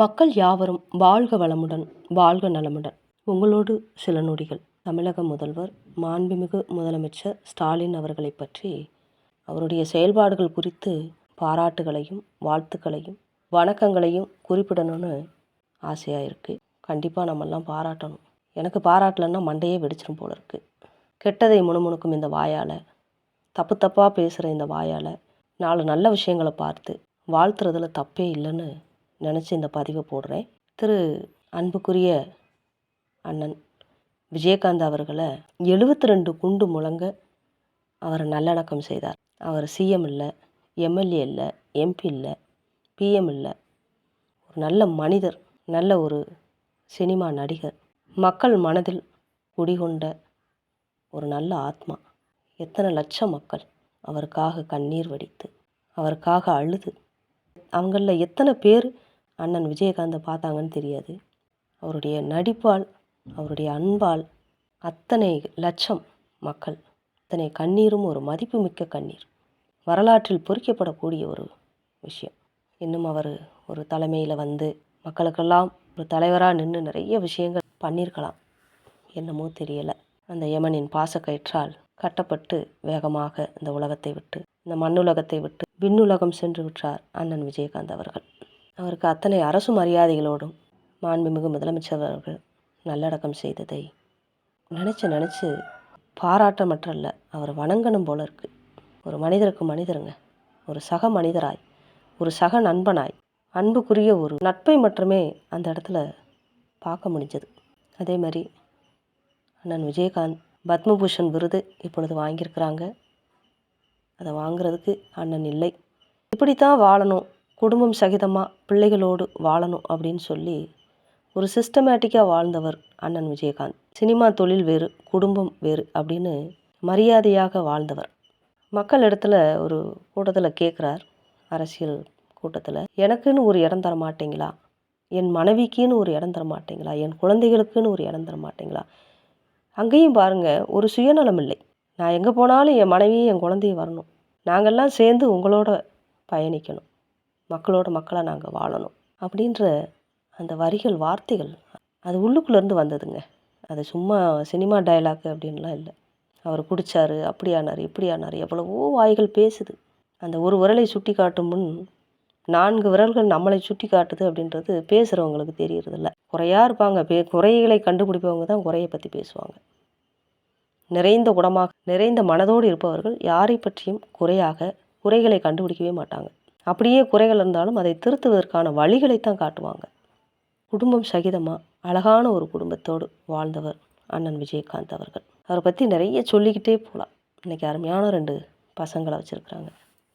மக்கள் யாவரும் வாழ்க வளமுடன் வாழ்க நலமுடன். உங்களோடு சில நொடிகள். தமிழக முதல்வர் மாண்புமிகு முதலமைச்சர் ஸ்டாலின் அவர்களை பற்றி அவருடைய செயல்பாடுகள் குறித்து பாராட்டுகளையும் வாழ்த்துக்களையும் வணக்கங்களையும் குறிப்பிடணும்னு ஆசையாக இருக்குது கண்டிப்பாக நம்மெல்லாம் பாராட்டணும். எனக்கு பாராட்டலைன்னா மண்டையே வெடிச்சிடும் போல இருக்குது கெட்டதை முணுமுணுக்கும் இந்த வாயால் தப்பு தப்பாக பேசுகிற இந்த வாயால் நாலு நல்ல விஷயங்களை பார்த்து வாழ்த்துறதுல தப்பே இல்லைன்னு நினச்சி இந்த பதிவை போடுறேன். திரு. அன்புக்குரிய அண்ணன் விஜயகாந்த் அவர்களை எழுபத்தி ரெண்டு குண்டு முழங்க அவரை நல்லடக்கம் செய்தார். அவர் சிஎம் இல்லை எம்எல்ஏ இல்லை எம்பி இல்லை பிஎம் இல்லை. ஒரு நல்ல மனிதர் நல்ல ஒரு சினிமா நடிகர். மக்கள் மனதில் குடிகொண்ட ஒரு நல்ல ஆத்மா. எத்தனை லட்சம் மக்கள் அவருக்காக கண்ணீர் வடித்து அவருக்காக அழுது. அவங்களில் எத்தனை பேர் அண்ணன் விஜயகாந்தை பார்த்தாங்கன்னு தெரியாது. அவருடைய நடிப்பால் அவருடைய அன்பால் அத்தனை லட்சம் மக்கள் அத்தனை கண்ணீரும் ஒரு மதிப்புமிக்க கண்ணீர். வரலாற்றில் பொறிக்கப்படக்கூடிய ஒரு விஷயம். இன்னும் அவர் ஒரு தலைமையில் வந்து மக்களுக்கெல்லாம் ஒரு தலைவராக நின்று நிறைய விஷயங்கள் பண்ணியிருக்கலாம். என்னமோ தெரியலை. அந்த யமனின் பாசக்கயிற்றால் கட்டப்பட்டு வேகமாக இந்த உலகத்தை விட்டு இந்த மண்ணுலகத்தை விட்டு விண்ணுலகம் சென்று விட்டார் அண்ணன் விஜயகாந்த் அவர்கள். அவருக்கு அத்தனை அரசு மரியாதைகளோடும் மாண்புமிகு முதலமைச்சர் அவர்கள் நல்லடக்கம் செய்ததை நினச்சி நினச்சி பாராட்டமற்றல்ல. அவர் வணங்கணும் போல இருக்குது ஒரு மனிதருக்கு மனிதருங்க. ஒரு சக மனிதராய் ஒரு சக நண்பனாய் அன்புக்குரிய ஒரு நட்பை மட்டுமே அந்த இடத்துல பார்க்க முடிஞ்சது. அதே மாதிரி அண்ணன் விஜயகாந்த் பத்மபூஷன் விருது இப்பொழுது வாங்கியிருக்கிறாங்க. அதை வாங்குறதுக்கு அண்ணன் இல்லை. இப்படித்தான் வாழணும். குடும்பம் சகிதமாக பிள்ளைகளோடு வாழணும் அப்படின்னு சொல்லி ஒரு சிஸ்டமேட்டிக்காக வாழ்ந்தவர் அண்ணன் விஜயகாந்த். சினிமா தொழில் வேறு குடும்பம் வேறு அப்படின்னு மரியாதையாக வாழ்ந்தவர். மக்கள் இடத்துல ஒரு கூட்டத்தில் கேட்குறார் அரசியல் கூட்டத்தில் எனக்குன்னு ஒரு இடம் தர மாட்டீங்களா? என் மனைவிக்குன்னு ஒரு இடம் தர மாட்டீங்களா? என் குழந்தைகளுக்குன்னு ஒரு இடம் தர மாட்டீங்களா? அங்கேயும் பாருங்கள் ஒரு சுயநலம் இல்லை. நான் எங்கே போனாலும் என் மனைவியும் என் குழந்தையும் வரணும். நாங்கள்லாம் சேர்ந்து உங்களோட பயணிக்கணும். மக்களோட மக்களாக நாங்கள் வாழணும். அப்படின்ற அந்த வரிகள் வார்த்தைகள் அது உள்ளுக்குள்ளேருந்து வந்ததுங்க. அது சும்மா சினிமா டைலாக் அப்படின்லாம் இல்லை. அவர் குடித்தார் அப்படி ஆனார் இப்படி ஆனார் எவ்வளவோ வாய்கள் பேசுது. அந்த ஒரு விரலை சுட்டி காட்டும் முன் நான்கு விரல்கள் நம்மளை சுட்டி காட்டுது அப்படின்றது பேசுகிறவங்களுக்கு தெரியறதில்ல. குறையாக இருப்பாங்க. பே குறைகளை கண்டுபிடிப்பவங்க தான் குறையை பற்றி பேசுவாங்க. நிறைந்த குடமாக நிறைந்த மனதோடு இருப்பவர்கள் யாரை பற்றியும் குறையாக குறைகளை கண்டுபிடிக்கவே மாட்டாங்க. அப்படியே குறைகள் இருந்தாலும் அதை திருத்துவதற்கான வழிகளைத்தான் காட்டுவாங்க. குடும்பம் சகிதமாக அழகான ஒரு குடும்பத்தோடு வாழ்ந்தவர் அண்ணன் விஜயகாந்த் அவர்கள். அவரை பற்றி நிறைய சொல்லிக்கிட்டே போகலாம் இன்றைக்கி அருமையான ரெண்டு பசங்களை வச்சுருக்குறாங்க.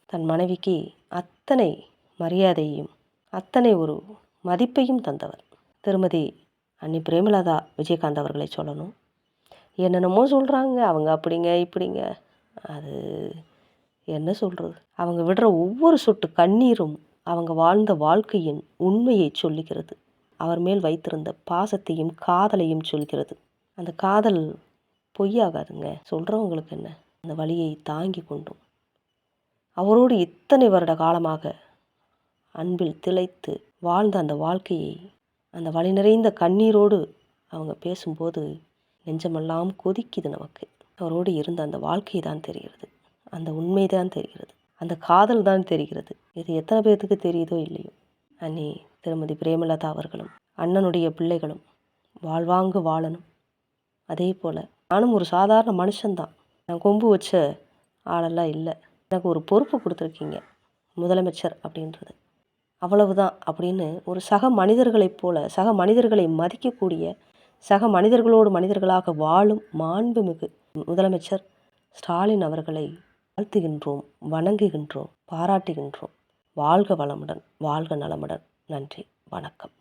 தன் மனைவிக்கு அத்தனை மரியாதையும் அத்தனை ஒரு மதிப்பையும் தந்தவர். திருமதி அன்னி பிரேமலதா விஜயகாந்த் அவர்களை சொல்லணும். என்னென்னமோ சொல்கிறாங்க அவங்க அப்படிங்க இப்படிங்க. அது என்ன சொல்கிறது அவங்க விடுற ஒவ்வொரு சொட்டு கண்ணீரும் அவங்க வாழ்ந்த வாழ்க்கையின் உண்மையை சொல்லுகிறது. அவர் மேல் வைத்திருந்த பாசத்தையும் காதலையும் சொல்கிறது. அந்த காதல் பொய்யாகாதுங்க. சொல்கிறவங்களுக்கு என்ன? அந்த வழியை தாங்கி கொண்டும். அவரோடு இத்தனை வருட காலமாக அன்பில் திளைத்து வாழ்ந்த அந்த வாழ்க்கையை அந்த வழி நிறைந்த கண்ணீரோடு அவங்க பேசும்போது நெஞ்சமெல்லாம் கொதிக்குது நமக்கு. அவரோடு இருந்த அந்த வாழ்க்கை தான் தெரிகிறது. அந்த உண்மை தான் தெரிகிறது. அந்த காதல் தான் தெரிகிறது. இது எத்தனை பேர்த்துக்கு தெரியுதோ இல்லையோ. அன்னி திருமதி பிரேமலதா அவர்களும் அண்ணனுடைய பிள்ளைகளும் வாழ்வாங்கு வாழணும் அதே போல் நானும் ஒரு சாதாரண மனுஷன்தான். நான் கொம்பு வச்ச ஆளெல்லாம் இல்லை. எனக்கு ஒரு பொறுப்பு கொடுத்துருக்கீங்க முதலமைச்சர் அப்படின்றது. அவ்வளவுதான் அப்படின்னு ஒரு சக மனிதர்களைப் போல சக மனிதர்களை மதிக்கக்கூடிய சக மனிதர்களோடு மனிதர்களாக வாழும் மாண்புமிகு முதலமைச்சர் ஸ்டாலின் அவர்களை வாழ்த்துகின்றோம் வணங்குகின்றோம் பாராட்டுகின்றோம். வாழ்க வளமுடன் வாழ்க நலமுடன். நன்றி வணக்கம்.